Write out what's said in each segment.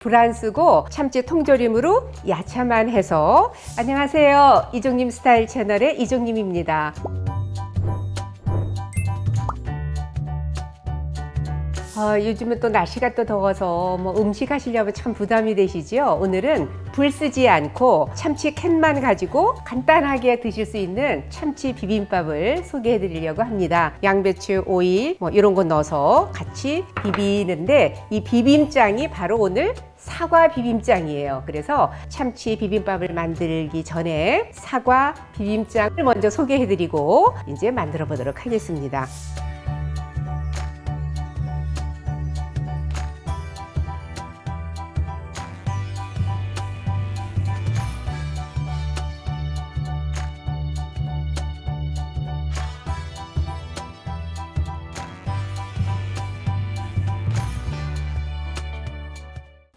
불 안 쓰고 참치 통조림으로 야채만 해서 안녕하세요 이종님 스타일 채널의 이종님입니다. 아, 요즘은 또 날씨가 또 더워서 뭐 음식 하시려면 참 부담이 되시지요. 오늘은 불 쓰지 않고 참치 캔만 가지고 간단하게 드실 수 있는 참치 비빔밥을 소개해 드리려고 합니다. 양배추, 오이 뭐 이런 거 넣어서 같이 비비는데 이 비빔장이 바로 오늘 사과 비빔장이에요. 그래서 참치 비빔밥을 만들기 전에 사과 비빔장을 먼저 소개해 드리고 이제 만들어 보도록 하겠습니다.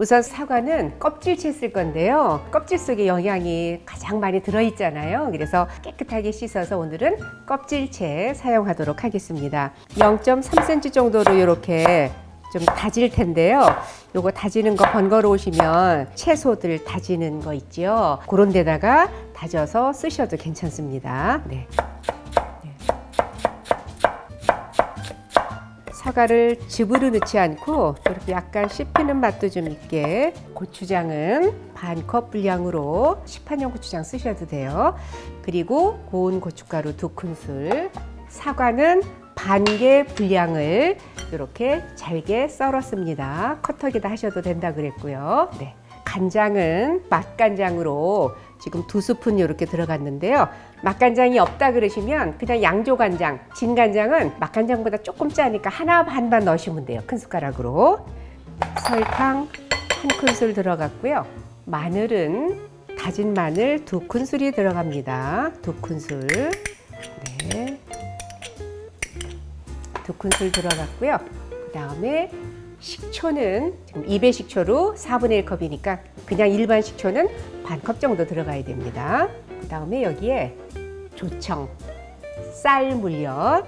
우선 사과는 껍질채 쓸 건데요. 껍질 속에 영양이 가장 많이 들어있잖아요. 그래서 깨끗하게 씻어서 오늘은 껍질채 사용하도록 하겠습니다. 0.3cm 정도로 이렇게 좀 다질 텐데요. 요거 다지는 거 번거로우시면 채소들 다지는 거 있죠. 그런 데다가 다져서 쓰셔도 괜찮습니다. 네. 사과를 즙으로 넣지 않고 이렇게 약간 씹히는 맛도 좀 있게 고추장은 반 컵 분량으로 시판용 고추장 쓰셔도 돼요. 그리고 고운 고춧가루 두 큰술, 사과는 반 개 분량을 이렇게 잘게 썰었습니다. 커터기다 하셔도 된다 그랬고요. 네. 간장은 맛간장으로 지금 두 스푼 이렇게 들어갔는데요. 맛간장이 없다 그러시면 그냥 양조간장, 진간장은 맛간장보다 조금 짜니까 하나 반반 넣으시면 돼요. 큰 숟가락으로. 설탕 한 큰술 들어갔고요. 마늘은 다진 마늘 두 큰술이 들어갑니다. 두 큰술. 네. 두 큰술 들어갔고요. 그 다음에 식초는 지금 2배 식초로 4분의 1컵이니까 그냥 일반 식초는 반 컵 정도 들어가야 됩니다. 그 다음에 여기에 조청, 쌀 물엿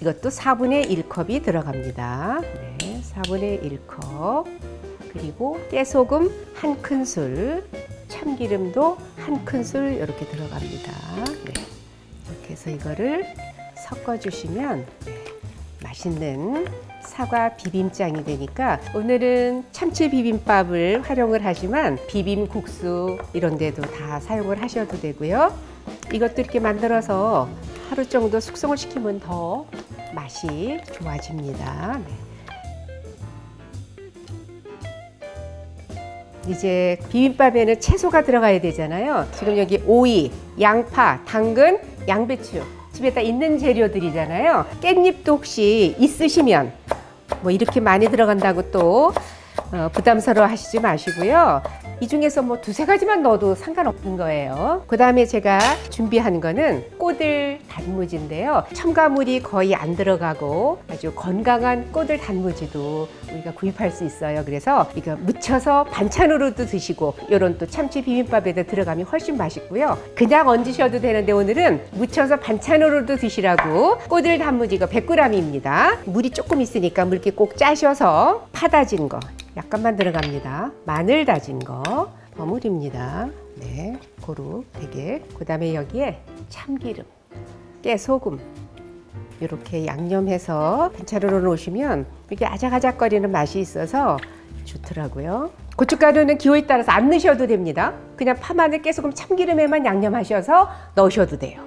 이것도 4분의 1컵이 들어갑니다. 네, 4분의 1컵 그리고 깨소금 한 큰술, 참기름도 한 큰술 이렇게 들어갑니다. 네, 이렇게 해서 이거를 섞어주시면 네, 맛있는 사과 비빔장이 되니까 오늘은 참치 비빔밥을 활용을 하지만 비빔국수 이런 데도 다 사용을 하셔도 되고요. 이것도 이렇게 만들어서 하루 정도 숙성을 시키면 더 맛이 좋아집니다. 네. 이제 비빔밥에는 채소가 들어가야 되잖아요. 지금 여기 오이, 양파, 당근, 양배추 집에 다 있는 재료들이잖아요. 깻잎도 혹시 있으시면 뭐 이렇게 많이 들어간다고 또 어, 부담스러워 하시지 마시고요. 이 중에서 뭐 두세 가지만 넣어도 상관없는 거예요. 그 다음에 제가 준비한 거는 꼬들 단무지인데요. 첨가물이 거의 안 들어가고 아주 건강한 꼬들 단무지도 우리가 구입할 수 있어요. 그래서 이거 무쳐서 반찬으로도 드시고 이런 또 참치 비빔밥에도 들어가면 훨씬 맛있고요. 그냥 얹으셔도 되는데 오늘은 무쳐서 반찬으로도 드시라고 꼬들 단무지 이거 100g입니다. 물이 조금 있으니까 물기 꼭 짜셔서 파 다진 거 약간만 들어갑니다. 마늘 다진 거 버무립니다. 네, 고루 되게. 그 다음에 여기에 참기름, 깨소금 이렇게 양념해서 반찬으로 놓으시면 이게 아작아작거리는 맛이 있어서 좋더라고요. 고춧가루는 기호에 따라서 안 넣으셔도 됩니다. 그냥 파, 마늘, 깨소금, 참기름에만 양념하셔서 넣으셔도 돼요.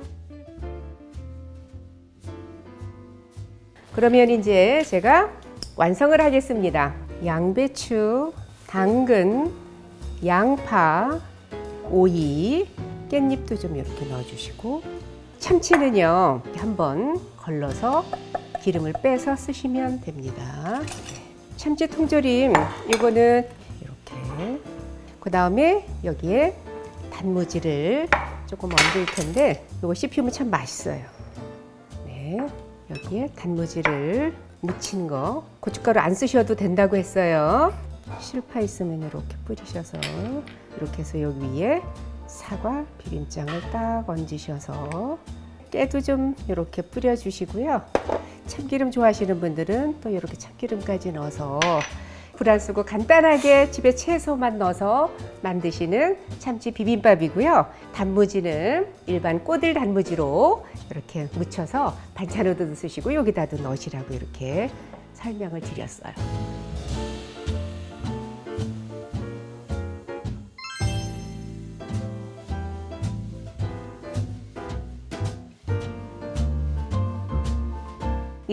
그러면 이제 제가 완성을 하겠습니다. 양배추, 당근, 양파, 오이, 깻잎도 좀 이렇게 넣어주시고 참치는요 한번 걸러서 기름을 빼서 쓰시면 됩니다. 참치 통조림 이거는 이렇게 그 다음에 여기에 단무지를 조금 얹을 텐데 이거 씹히면 참 맛있어요. 네, 여기에 단무지를 묻힌 거 고춧가루 안 쓰셔도 된다고 했어요. 실파 있으면 이렇게 뿌리셔서 이렇게 해서 여기 위에 사과 비빔장을 딱 얹으셔서 깨도 좀 이렇게 뿌려주시고요. 참기름 좋아하시는 분들은 또 이렇게 참기름까지 넣어서 불안 쓰고 간단하게 집에 채소만 넣어서 만드시는 참치 비빔밥이고요. 단무지는 일반 꼬들 단무지로 이렇게 묻혀서 반찬으로도 쓰시고 여기다도 넣으시라고 이렇게 설명을 드렸어요.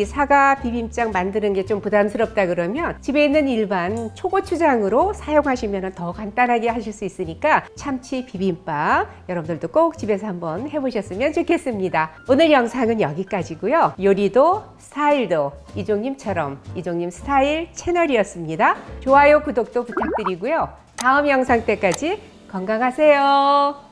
이 사과 비빔장 만드는 게 좀 부담스럽다 그러면 집에 있는 일반 초고추장으로 사용하시면 더 간단하게 하실 수 있으니까 참치 비빔밥 여러분들도 꼭 집에서 한번 해보셨으면 좋겠습니다. 오늘 영상은 여기까지고요. 요리도 스타일도 이종님처럼 이종님 스타일 채널이었습니다. 좋아요 구독도 부탁드리고요. 다음 영상 때까지 건강하세요.